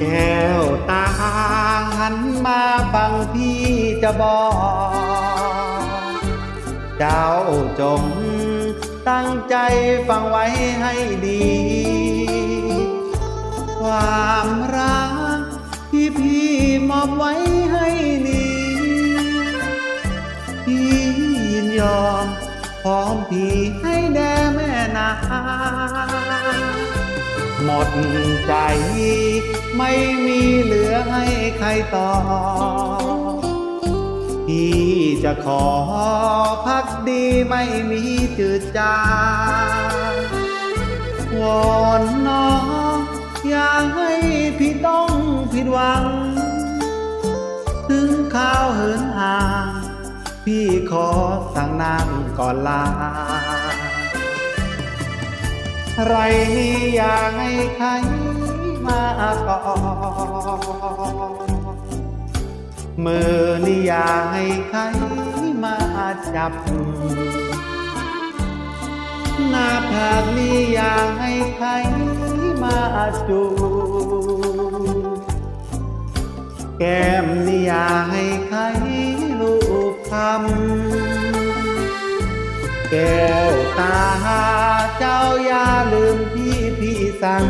แก้วตาหันมาฟังพี่จะบอก เจ้าจงตั้งใจฟังไว้ให้ดี ความรักที่พี่มอบไว้ให้นี้พี่ยินยอมพร้อมพี่ให้แด่แม่นา หมดใจ ไม่มีเหลือให้ใครต่อ พี่จะขอพักดีไม่มีจืดจางวอนน้องอย่าให้พี่ต้องผิดหวัง ถึงข้าวเหินห่าง พี่ขอสั่งนางก่อนลา ไรนี่อยากให้ใครมาก่อมือนี่อยากให้ใครมาจับ หน้าผากนี่อยากให้ใครมาจูแก้มนี่อยากให้ใครลูบคำแก้วตา สั่ง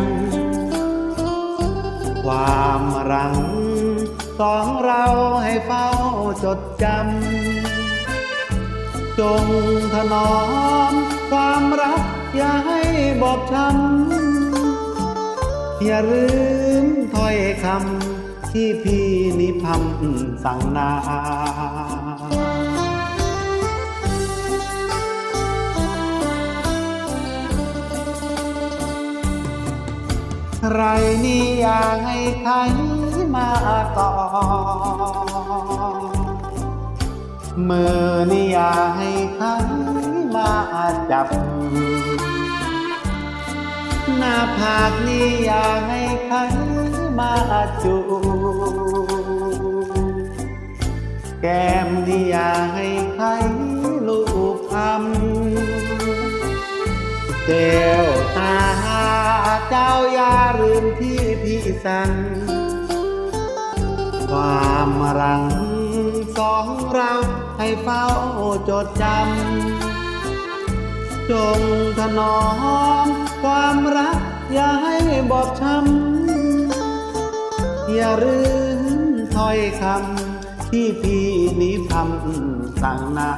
ความรังสองเราให้เฝ้าจดจำ จงถนอมความรักอย่าให้บอบช้ำ อย่าลืมถ้อยคำที่พี่นิพำสั่งนา ใครนี่อยากให้ใครมาก่อมือนี่อยากให้ใครมาจับ หน้าผากนี่อยากให้ใครมาจูบแก้มนี่อยากให้ใครลูบคำเจวตาเจ้าอย่า ลืมที่พี่สั่งความรังสองเราให้เฝ้าจดจำ จงถนอมความรักอย่าให้บอบช้ำ อย่าลืมถ้อยคำที่พี่นิพำสั่งนา